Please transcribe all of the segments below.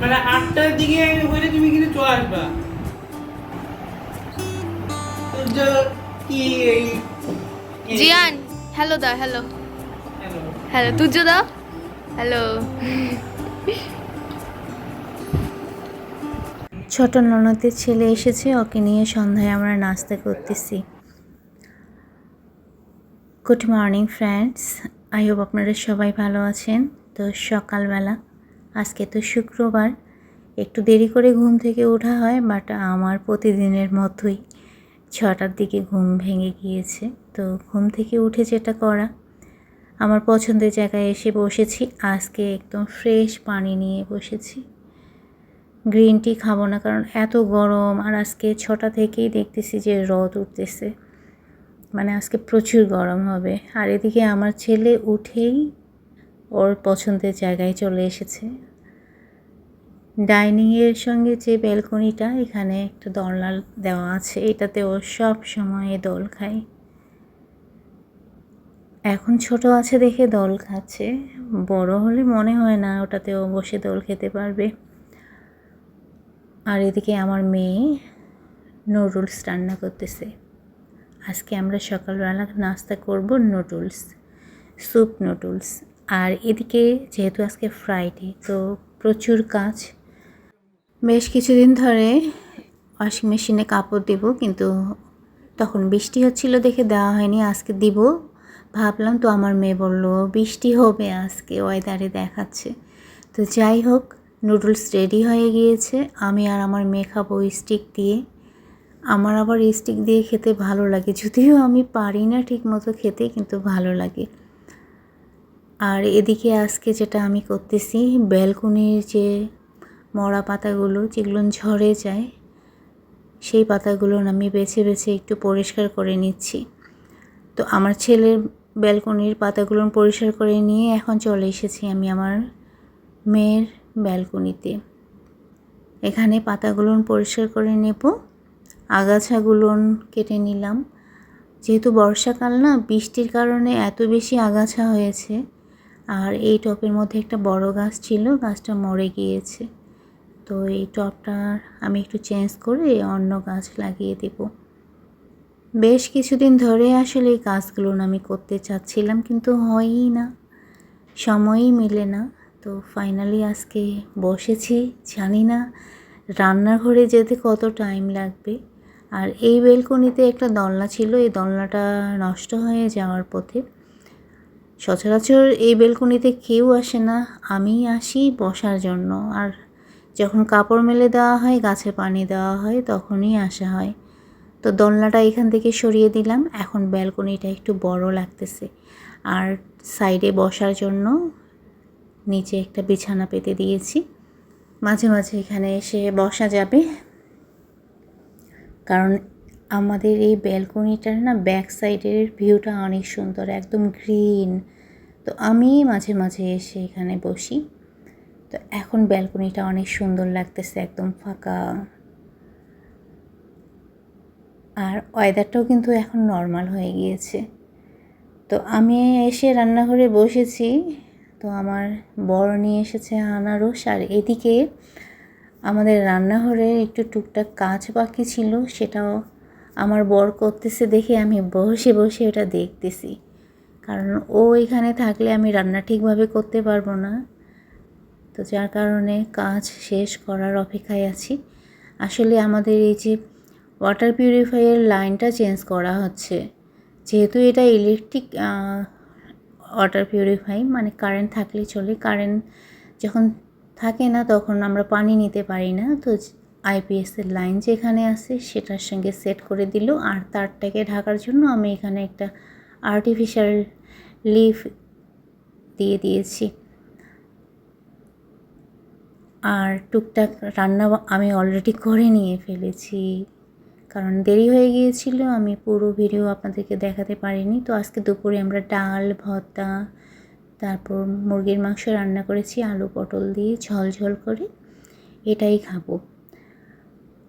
মানে আটটার দিকে হলে তুমি কিন্তু চলে আসবা। জিয়ান হ্যালো দা হ্যালো হ্যালো তুজ দা হ্যালো ছোট ননদের ছেলে এসেছে ওকে নিয়ে সন্ধ্যায় আমরা নাস্তা করতেছি। Good morning friends I hope আপনারা সবাই ভালো আছেন। তো সকালবেলা আজকে তো শুক্রবার। একটু দেরি করে ঘুম থেকে ওঠা হয় বাট আমার প্রতিদিনের মতোই। ছটার দিকে ঘুম ভেঙে গিয়েছে, তো ঘুম থেকে উঠে যেটা করা। আমার পছন্দের জায়গায় এসে বসেছি, আজকে একদম ফ্রেশ পানি নিয়ে বসেছি। গ্রিন টি খাব না, কারণ এত গরম, আর আজকে ছটা থেকেই দেখতেছি যে রদ উঠতেছে। মানে আজকে প্রচুর গরম হবে। আর এদিকে আমার ছেলে উঠেই ওর পছন্দের জায়গায় চলে এসেছে। ডাইনিংয়ের সঙ্গে যে ব্যালকনিটা, এখানে একটা দোলনা দেওয়া আছে। এটাতে ও সব সময় দোল খায়। এখন ছোট আছে দেখে দোল খাচ্ছে। বড় হলে মনে হয় না ওটাতে ও বসে দোল খেতে পারবে। আর এদিকে আমার মেয়ে নুডলস রান্না করতেছে। আজকে আমরা সকালবেলা নাস্তা করব নুডলস, স্যুপ নুডলস। আর এদিকে যেহেতু আজকে ফ্রাইডে তো প্রচুর কাজ। বেশ কিছুদিন ধরে ওয়াশিং মেশিনে কাপড় দেব, কিন্তু তখন বৃষ্টি হচ্ছিল দেখে দেওয়া হয়নি, আজকে দিব। ভাবলাম তো আমার মেয়ে বলল, বৃষ্টি হবে আজকে ওয়েদারে দেখাচ্ছে। তো যাই হোক নুডলস রেডি হয়ে গিয়েছে। আমি আর আমার মেয়ে খাব স্টিক দিয়ে। আমার আবার স্টিক দিয়ে খেতে ভালো লাগে, যদিও আমি পারি না ঠিক মতো খেতে, কিন্তু ভালো লাগে। আর এদিকে আজকে যেটা আমি করতেছি, ব্যালকনির যে মরা পাতাগুলো যেগুলো ঝরে যায়, সেই পাতাগুলো আমি বেছে বেছে একটু পরিষ্কার করে নিচ্ছি। তো আমার ছেলের ব্যালকনির পাতাগুলো পরিষ্কার করে নিয়ে এখন চলে এসেছি আমি আমার মেয়ের ব্যালকনিতে। এখানে পাতাগুলো পরিষ্কার করে নেব, আগাছাগুলো কেটে নিলাম। যেহেতু বর্ষাকাল না, বৃষ্টির কারণে এত বেশি আগাছা হয়েছে। আর এই টপের মধ্যে একটা বড় গাছ ছিল, গাছটা মরে গিয়েছে। তো এই টপটা আমি একটু চেঞ্জ করে অন্য গাছ লাগিয়ে দেবো। বেশ কিছুদিন ধরে আসলে এই কাজগুলো আমি করতে চাচ্ছিলাম, কিন্তু হয়ই না। সময়ই মিলে না। তো ফাইনালি আজকে বসেছি, জানি না রান্নাঘরে যেতে কত টাইম লাগবে। আর এই বেলকনিতে একটা দলনা ছিল, এই দলনাটা নষ্ট হয়ে যাওয়ার পথে সচরাচর এই বেলকনিতে কেউ আসে না আমি আসি বসার জন্য। আর যখন কাপড় মেলে দেওয়া হয়, গাছে পানি দেওয়া হয়, তখনই আসা হয়। তো দোলনাটা এখান থেকে সরিয়ে দিলাম। এখন ব্যালকনিটা একটু বড় লাগতেছে। আর সাইডে বসার জন্য নিচে একটা বিছানা পেতে দিয়েছি। মাঝে মাঝে এখানে এসে বসা যাবে। কারণ আমাদের এই ব্যালকনিটার না ব্যাক সাইডের ভিউটা অনেক সুন্দর, একদম গ্রিন। তো আমি মাঝে মাঝে এসে এখানে বসি। তো এখন ব্যালকনিটা অনেক সুন্দর লাগতেছে, একদম ফাঁকা। আর ওয়েদারটাও কিন্তু এখন নর্মাল হয়ে গিয়েছে। তো আমি এসে রান্নাঘরে বসেছি, তো আমার বড় নিয়ে এসেছে আনারস, আর এদিকে আমাদের রান্নাঘরে একটু টুকটাক কাজ বাকি ছিল, সেটাও আমার বর করতেছে দেখে আমি বসে বসে ওটা দেখতেছি। কারণ ও এখানে থাকলে আমি রান্না ঠিকভাবে করতে পারব না। তো যার কারণে কাজ শেষ করার অপেক্ষায় আছি। আসলে আমাদের এই যে ওয়াটার পিউরিফায়ার লাইনটা চেঞ্জ করা হচ্ছে, যেহেতু এটা ইলেকট্রিক ওয়াটার পিউরিফাই মানে কারেন্ট থাকলে চলে। কারেন্ট যখন থাকে না তখন আমরা পানি নিতে পারি না। তো আইপিএসের লাইন যেখানে আছে সেটার সঙ্গে সেট করে দিল। আর তারটাকে ঢাকার জন্য আমি এখানে একটা আর্টিফিশিয়াল লিফ দিয়ে দিয়েছি। আর টুকটাক রান্না আমি অলরেডি করে নিয়ে ফেলেছি। কারণ দেরি হয়ে গিয়েছিল, আমি পুরো ভিডিও আপনাদেরকে দেখাতে পারিনি। তো আজকে দুপুরে আমরা ডাল, ভর্তা, তারপর মুরগির মাংস রান্না করেছি, আলু পটল দিয়ে ঝোল ঝোল করে এটাই খাব।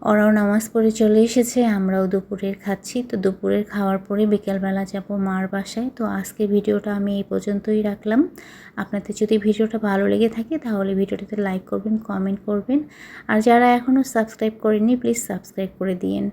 ওরাও নামাজ পড়ে চলে এসেছে, আমরাও দুপুরের খাচ্ছি। তো দুপুরের খাওয়ার পরে বিকেলবেলা যাব মার বাসায়। তো আজকে ভিডিওটা আমি এই পর্যন্তই রাখলাম। আপনাদের যদি ভিডিওটা ভালো লেগে থাকে, তাহলে ভিডিওটাতে লাইক করবেন, কমেন্ট করবেন। আর যারা এখনও সাবস্ক্রাইব করেননি, প্লিজ সাবস্ক্রাইব করে দিয়েন।